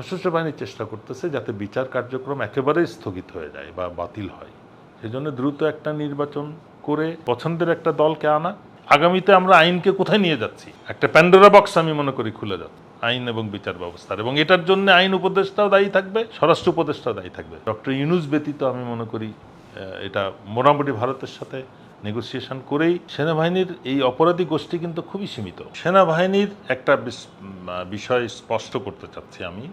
সশস্ত্র বাহিনী চেষ্টা করতেছে যাতে বিচার কার্যক্রম একেবারেই স্থগিত হয়ে যায় বা বাতিল হয়। সেজন্য দ্রুত একটা নির্বাচন করে পছন্দের একটা দলকে আনা। আগামীতে আমরা আইনকে কোথায় নিয়ে যাচ্ছি? একটা প্যান্ডোরা বক্স আমি মনে করি খুলে যাচ্ছে আইন এবং বিচার ব্যবস্থার। এবং এটার জন্য আইন উপদেষ্টাও দায়ী থাকবে, স্বরাষ্ট্র উপদেষ্টাও দায়ী থাকবে। ডক্টর ইউনুস ব্যতীত আমি মনে করি এটা মোটামুটি ভারতের সাথে নেগোসিয়েশন করেই সেনাবাহিনীর এই অপরাধী গোষ্ঠী কিন্তু খুবই সীমিত। সেনাবাহিনীর একটা বিষয় স্পষ্ট করতে চাচ্ছি আমি।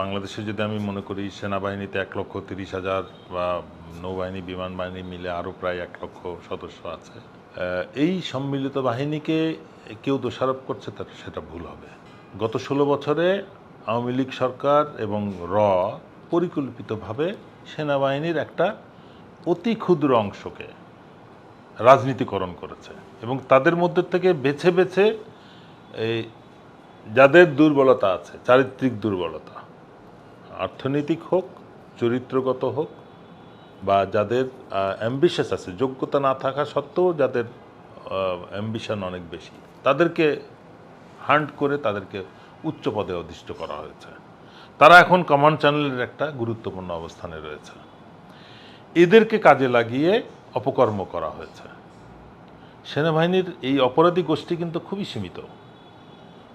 বাংলাদেশে যদি আমি মনে করি সেনাবাহিনীতে এক লক্ষ তিরিশ হাজার বা নৌবাহিনী বিমান বাহিনী মিলে আরও প্রায় এক লক্ষ সদস্য আছে এই সম্মিলিত বাহিনীকে কেউ দোষারোপ করছে তার, সেটা ভুল হবে। গত ষোলো বছরে আওয়ামী লীগ সরকার এবং র পরিকল্পিতভাবে সেনাবাহিনীর একটা অতি ক্ষুদ্র অংশকে রাজনীতিকরণ করেছে এবং তাদের মধ্যে থেকে বেছে বেছে এই যাদের দুর্বলতা আছে, চারিত্রিক দুর্বলতা, অর্থনৈতিক হোক, চরিত্রগত হোক, বা যাদের অ্যাম্বিশাস আছে, যোগ্যতা না থাকা সত্ত্বেও যাদের অ্যাম্বিশন অনেক বেশি, তাদেরকে হান্ট করে তাদেরকে উচ্চ পদে অধিষ্ঠ করা হয়েছে। তারা এখন কমান্ড চ্যানেলের একটা গুরুত্বপূর্ণ অবস্থানে রয়েছে। এদেরকে কাজে লাগিয়ে অপকর্ম করা হয়েছে। সেনাবাহিনীর এই অপরাধী গোষ্ঠী কিন্তু খুবই সীমিত।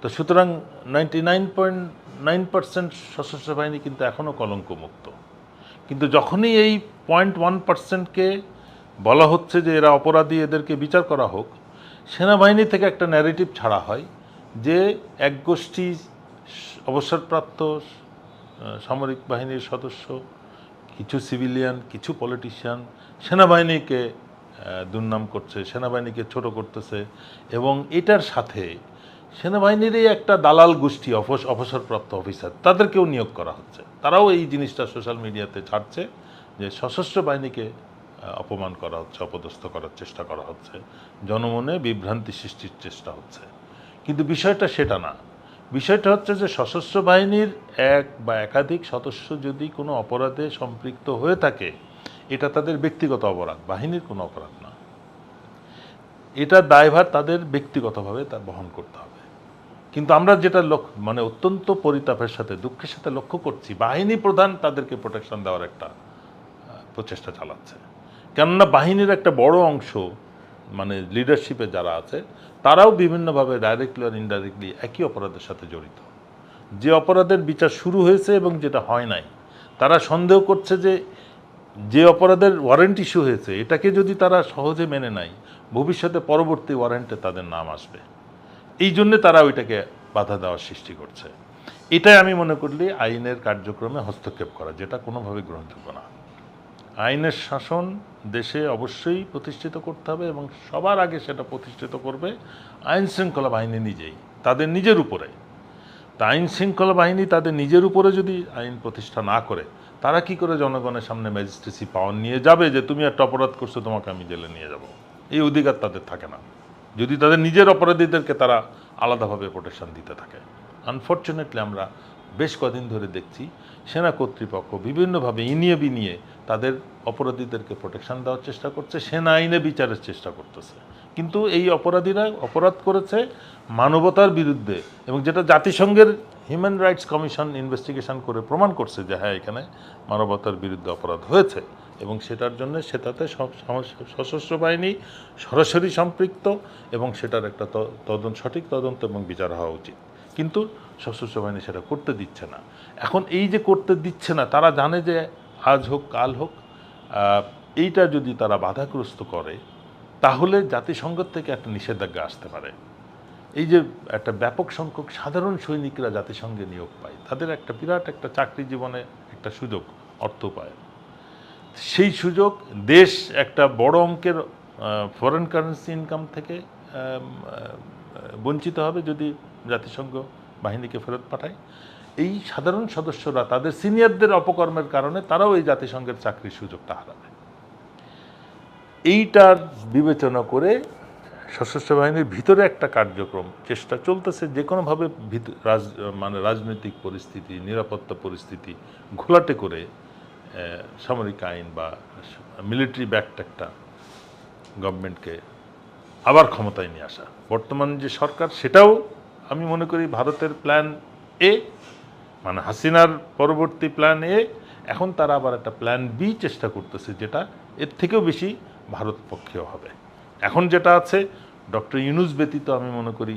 তো সুতরাং ninety nine point nine percent সশস্ত্র বাহিনী কিন্তু এখনও কলঙ্কমুক্ত। কিন্তু যখনই এই পয়েন্ট ওয়ান পার্সেন্টকে বলা হচ্ছে যে এরা অপরাধী, এদেরকে বিচার করা হোক, সেনাবাহিনী থেকে একটা ন্যারেটিভ ছাড়া হয় যে এক গোষ্ঠী অবসরপ্রাপ্ত সামরিক বাহিনীর সদস্য কিছু সিভিলিয়ান কিছু পলিটিশিয়ান সেনাবাহিনীকে দুর্নাম করছে, সেনাবাহিনীকে ছোট করতেছে এবং এটার সাথে সেনাবাহিনীরই একটা দালাল গোষ্ঠী অবস- অবসরপ্রাপ্ত অফিসার তাদেরকেও নিয়োগ করা হচ্ছে। তারাও এই জিনিসটা সোশ্যাল মিডিয়াতে ছাড়ছে যে সশস্ত্র বাহিনীকে অপমান করা হচ্ছে, অপদস্থ করার চেষ্টা করা হচ্ছে। জনমনে বিভ্রান্তি সৃষ্টির চেষ্টা হচ্ছে। কিন্তু বিষয়টা সেটা না। বিষয়টা হচ্ছে যে সশস্ত্র বাহিনীর এক বা একাধিক সদস্য যদি কোনো অপরাধে সম্পৃক্ত হয়ে থাকে, এটা তাদের ব্যক্তিগত অপরাধ, বাহিনীর কোনো অপরাধ না। এটার দায়ভার তাদের ব্যক্তিগতভাবে তা বহন করতে হবে। কিন্তু আমরা যেটা লক্ষ্য মানে অত্যন্ত পরিতাপের সাথে, দুঃখের সাথে লক্ষ্য করছি, বাহিনী প্রধান তাদেরকে প্রোটেকশন দেওয়ার একটা প্রচেষ্টা চালাচ্ছে। কেননা বাহিনীর একটা বড় অংশ মানে লিডারশিপে যারা আছে, তারাও বিভিন্নভাবে ডাইরেক্টলি আর ইনডাইরেক্টলি একই অপরাধের সাথে জড়িত। যে অপরাধের বিচার শুরু হয়েছে এবং যেটা হয় নাই, তারা সন্দেহ করছে যে যে অপরাধের ওয়ারেন্ট ইস্যু হয়েছে, এটাকে যদি তারা সহজে মেনে নেয়, ভবিষ্যতে পরবর্তী ওয়ারেন্টে তাদের নাম আসবে। এই জন্যে তারা ওইটাকে বাধা দেওয়ার সৃষ্টি করছে। এটাই আমি মনে করলি আইনের কার্যক্রমে হস্তক্ষেপ করা, যেটা কোনোভাবে গ্রহণযোগ্য না। আইনের শাসন দেশে অবশ্যই প্রতিষ্ঠিত করতে হবে এবং সবার আগে সেটা প্রতিষ্ঠিত করবে আইন শৃঙ্খলা বাহিনী নিজেই, তাদের নিজের উপরে। তা আইন শৃঙ্খলা বাহিনী তাদের নিজের উপরে যদি আইন প্রতিষ্ঠা না করে, তারা কি করে জনগণের সামনে ম্যাজিস্ট্রেসি পাওয়ার নিয়ে যাবে যে, তুমি একটা অপরাধ করছ, তোমাকে আমি জেলে নিয়ে যাব এই অধিকার তাদের থাকে না। যদি তাদের নিজের অপরাধীদেরকে তারা আলাদাভাবে প্রোটেকশন দিতে থাকে। আনফর্চুনেটলি আমরা বেশ কদিন ধরে দেখছি সেনা কর্তৃপক্ষ বিভিন্নভাবে ইনিয়ে বিনিয়ে তাদের অপরাধীদেরকে প্রোটেকশন দেওয়ার চেষ্টা করছে, সেনা আইনে বিচারের চেষ্টা করতেছে। কিন্তু এই অপরাধীরা অপরাধ করেছে মানবতার বিরুদ্ধে এবং যেটা জাতিসংঘের হিউম্যান রাইটস কমিশন ইনভেস্টিগেশন করে প্রমাণ করছে যে হ্যাঁ এখানে মানবতার বিরুদ্ধে অপরাধ হয়েছে এবং সেটার জন্য সেটাতে সশস্ত্র বাহিনী সরাসরি সম্পৃক্ত এবং সেটার একটা তদন্ত, সঠিক তদন্ত এবং বিচার হওয়া উচিত। কিন্তু সশস্ত্র বাহিনী সেটা করতে দিচ্ছে না। এখন এই যে করতে দিচ্ছে না, তারা জানে যে আজ হোক, কাল হোক এইটা যদি তারা বাধাগ্রস্ত করে, তাহলে জাতিসংঘ থেকে একটা নিষেধাজ্ঞা আসতে পারে। এই যে একটা ব্যাপক সংখ্যক সাধারণ সৈনিকরা জাতিসংঘে নিয়োগ পায়, তাদের একটা বিরাট একটা চাকরি জীবনে একটা সুযোগ, অর্থ পায়। সেই সুযোগ দেশ একটা বড় অঙ্কের ফরেন কারেন্সি ইনকাম থেকে বঞ্চিত হবে যদি জাতিসংঘ বাহিনীকে ফেরত পাঠায়। এই সাধারণ সদস্যরা তাদের সিনিয়রদের অপকর্মের কারণে তারাও এই জাতিসংঘের চাকরির সুযোগটা হারাবে এইটার বিবেচনা করে সশস্ত্র বাহিনীর ভিতরে একটা কার্যক্রম, চেষ্টা চলতেছে, যে কোনোভাবে রাজ মানে রাজনৈতিক পরিস্থিতি, নিরাপত্তা পরিস্থিতি ঘোলাটে করে সামরিক আইন বা মিলিটারি ব্যাক্ট একটা গভর্নমেন্টকে আবার ক্ষমতায় নিয়ে আসা। বর্তমান যে সরকার সেটাও আমি মনে করি ভারতের প্ল্যান এ মানে হাসিনার পরবর্তী প্ল্যান এ এখন তারা আবার একটা প্ল্যান বি চেষ্টা করতেছে, যেটা এর থেকেও বেশি ভারত পক্ষেও হবে। এখন যেটা আছে, ডক্টর ইউনুস ব্যতীত আমি মনে করি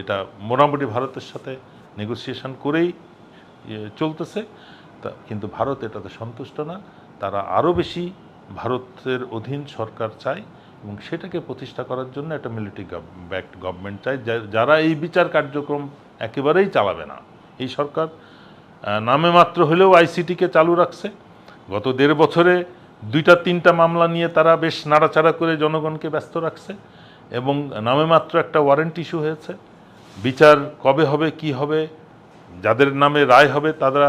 এটা মোটামুটি ভারতের সাথে নেগোসিয়েশন করেই চলতেছে। তা, কিন্তু ভারত এটাতে সন্তুষ্ট না। তারা আরও বেশি ভারতের অধীন সরকার চায় এবং সেটাকে প্রতিষ্ঠা করার জন্য একটা মিলিটারি ব্যাক্ট গভর্নমেন্ট চাই যারা এই বিচার কার্যক্রম একেবারেই চালাবে না। এই সরকার নামে মাত্র হলেও আইসিটিকে চালু রাখছে। গত দেড় বছরে দুইটা তিনটা মামলা নিয়ে তারা বেশ নাড়াচাড়া করে জনগণকে ব্যস্ত রাখছে এবং নামে মাত্র একটা ওয়ারেন্ট ইস্যু হয়েছে। বিচার কবে হবে, কি হবে, যাদের নামে রায় হবে, তারা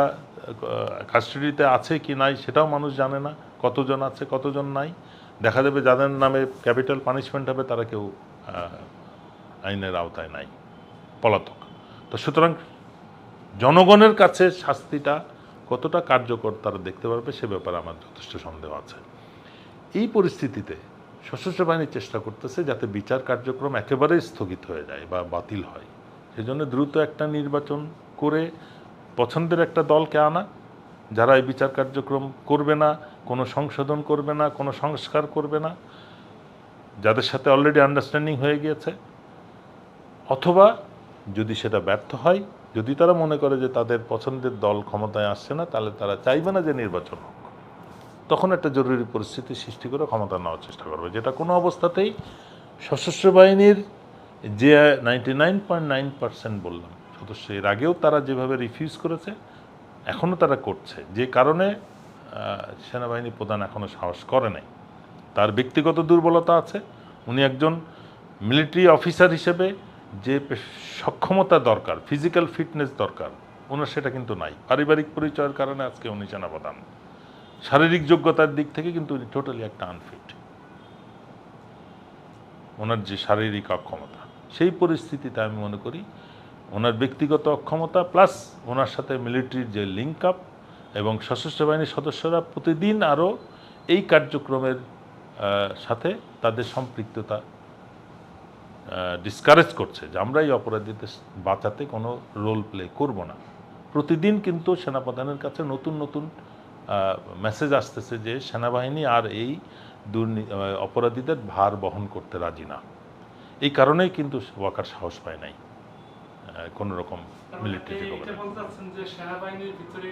কাস্টাডিতে আছে কি নাই সেটাও মানুষ জানে না। কতজন আছে, কতজন নাই। দেখা যাবে যাদের নামে ক্যাপিটাল পানিশমেন্ট হবে, তারা কেউ আইনের আওতায় নাই, পলাতক। তো সুতরাং জনগণের কাছে শাস্তিটা কতটা কার্যকর তারা দেখতে পারবে, সে ব্যাপারে আমার যথেষ্ট সন্দেহ আছে। এই পরিস্থিতিতে সশস্ত্র বাহিনী চেষ্টা করতেছে যাতে বিচার কার্যক্রম একেবারেই স্থগিত হয়ে যায় বা বাতিল হয়। সেজন্য দ্রুত একটা নির্বাচন করে পছন্দের একটা দলকে আনা। যারা এই বিচার কার্যক্রম করবে না কোনো সংশোধন করবে না, কোনো সংস্কার করবে না। যাদের সাথে অলরেডি আন্ডারস্ট্যান্ডিং হয়ে গিয়েছে। অথবা যদি সেটা ব্যর্থ হয়, যদি তারা মনে করে যে তাদের পছন্দের দল ক্ষমতায় আসছে না, তাহলে তারা চাইবে না যে নির্বাচন হোক। তখন একটা জরুরি পরিস্থিতি সৃষ্টি করে ক্ষমতা নেওয়ার চেষ্টা করবে। যেটা কোনো অবস্থাতেই সশস্ত্র বাহিনীর যে ninety nine point nine percent বললাম, সদস্য এর আগেও তারা যেভাবে রিফিউজ করেছে এখনও তারা করছে। যে কারণে সেনাবাহিনী প্রধান এখনও সাহস করে নাই। তার ব্যক্তিগত দুর্বলতা আছে। উনি একজন মিলিটারি অফিসার হিসেবে যে সক্ষমতা দরকার, ফিজিক্যাল ফিটনেস দরকার, ওনার সেটা কিন্তু নাই। পারিবারিক পরিচয়ের কারণে আজকে উনি সেনাপ্রধান। শারীরিক যোগ্যতার দিক থেকে কিন্তু উনি টোটালি একটা আনফিট ওনার যে শারীরিক অক্ষমতা, সেই পরিস্থিতিতে আমি মনে করি ওনার ব্যক্তিগত অক্ষমতা প্লাস ওনার সাথে মিলিটারির যে লিঙ্ক আপ এবং সশস্ত্র বাহিনীর সদস্যরা প্রতিদিন আরও এই কার্যক্রমের সাথে তাদের সম্পৃক্ততা ডিসকারেজ করছে যে আমরা এই অপরাধীদের বাঁচাতে কোনো রোল প্লে করব না। প্রতিদিন কিন্তু সেনাপ্রধানের কাছে নতুন নতুন মেসেজ আসতেছে যে সেনাবাহিনী আর এই দুর্নী অপরাধীদের ভার বহন করতে রাজি না। এই কারণেই কিন্তু ওয়াকার সাহস পায় নাই কোনো রকম মিলিটারি সেনাবাহিনীর ভিতরে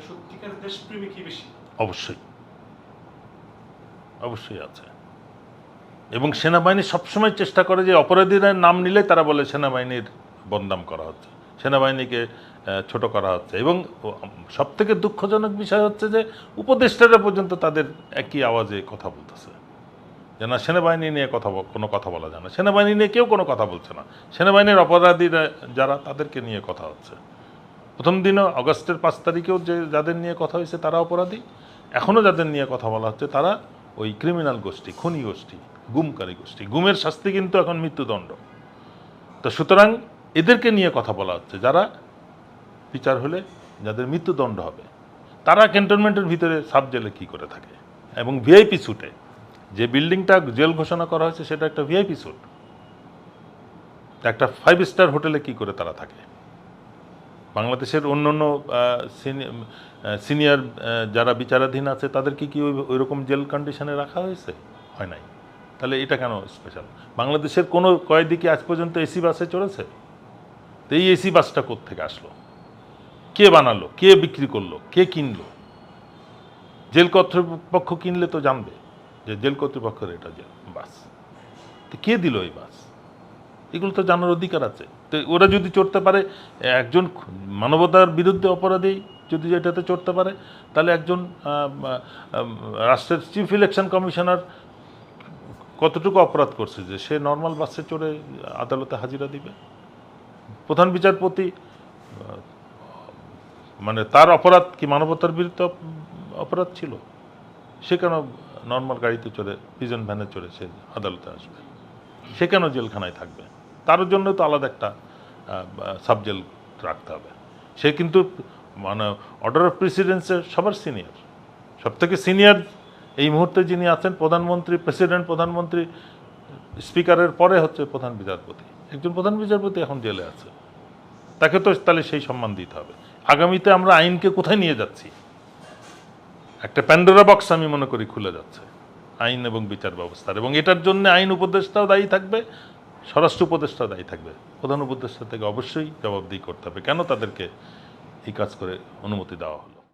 সত্যিকার বেশি? অবশ্যই। অবশ্যই আছে। এবং সেনাবাহিনী সবসময় চেষ্টা করে যে অপরাধীরা নাম নিলে তারা বলে সেনাবাহিনীর বদনাম করা হচ্ছে, সেনাবাহিনীকে ছোট করা হচ্ছে। এবং সব থেকে দুঃখজনক বিষয় হচ্ছে যে উপদেষ্টারা পর্যন্ত তাদের একই আওয়াজে কথা বলতেছে। যে না, সেনাবাহিনী নিয়ে কথা কোনো কথা বলা যায় না। সেনাবাহিনী নিয়ে কেউ কোনো কথা বলছে না। সেনাবাহিনীর অপরাধীরা যারা, তাদেরকে নিয়ে কথা হচ্ছে। প্রথম দিনও আগস্টের পাঁচ তারিখেও যে যাদের নিয়ে কথা হয়েছে তারা অপরাধী। এখনও যাদের নিয়ে কথা বলা হচ্ছে তারা ওই ক্রিমিনাল গোষ্ঠী, খুনি গোষ্ঠী, গুমকারী গোষ্ঠী। গুমের শাস্তি কিন্তু এখন মৃত্যুদণ্ড। তো সুতরাং এদেরকে নিয়ে কথা বলা হচ্ছে, যারা বিচার হলে যাদের মৃত্যুদণ্ড হবে, তারা ক্যান্টনমেন্টের ভিতরে সাব জেলে কী করে থাকে? এবং ভিআইপি স্যুটে যে বিল্ডিংটা জেল ঘোষণা করা হয়েছে সেটা একটা ভিআইপি স্যুট একটা ফাইভ স্টার হোটেলে কি করে তারা থাকে? বাংলাদেশের অন্য অন্য সিনিয়র যারা বিচারাধীন আছে, তাদেরকে কি ওই রকম জেল কন্ডিশনে রাখা হয়েছে? হয় নাই। তাহলে এটা কেন স্পেশাল বাংলাদেশের কোনো কয়েদি কি আজ পর্যন্ত এসি বাসে চড়েছে? তো এই এসি বাসটা কোত্থেকে আসলো? কে বানালো? কে বিক্রি করল? কে কিনলো? জেল কর্তৃপক্ষ কিনলে তো জানবে যে জেল কর্তৃপক্ষের এটা বাস। তো কে দিল এই বাস? এগুলো তো জানার অধিকার আছে। তো ওরা যদি চড়তে পারে, একজন মানবতার বিরুদ্ধে অপরাধী যদি এটাতে চড়তে পারে, তাহলে একজন রাষ্ট্রের চিফ ইলেকশন কমিশনার কতটুকু অপরাধ করছে যে সে নর্মাল বাসে চড়ে আদালতে হাজিরা দিবে? প্রধান বিচারপতি মানে তার অপরাধ কি মানবতার বিরুদ্ধে অপরাধ ছিল? সে কেন নর্মাল গাড়িতে চড়ে পিজন ভ্যানে চড়ে সে আদালতে আসবে? সে কেন জেলখানায় থাকবে? তার জন্য তো আলাদা একটা সাব জেল রাখতে হবে। সে কিন্তু মানে অর্ডার অফ প্রেসিডেন্সের সবার সিনিয়র সব থেকে সিনিয়র এই মুহূর্তে যিনি আছেন, প্রধানমন্ত্রী প্রেসিডেন্ট প্রধানমন্ত্রী স্পিকারের পরে হচ্ছে প্রধান বিচারপতি। একজন প্রধান বিচারপতি এখন জেলে আছে। তাকে তো তাহলে সেই সম্মান দিতে হবে। আগামীতে আমরা আইনকে কোথায় নিয়ে যাচ্ছি? একটা প্যান্ডোরা বক্স আমি মনে করি খুলে যাচ্ছে। আইন এবং বিচার ব্যবস্থার। এবং এটার জন্য আইন উপদেষ্টাও দায়ী থাকবে স্বরাষ্ট্র উপদেষ্টা দায়ী থাকবে। প্রধান উপদেষ্টা থেকে অবশ্যই জবাবদিহি করতে হবে। কেন তাদেরকে এই কাজ করে অনুমতি দেওয়া হলো?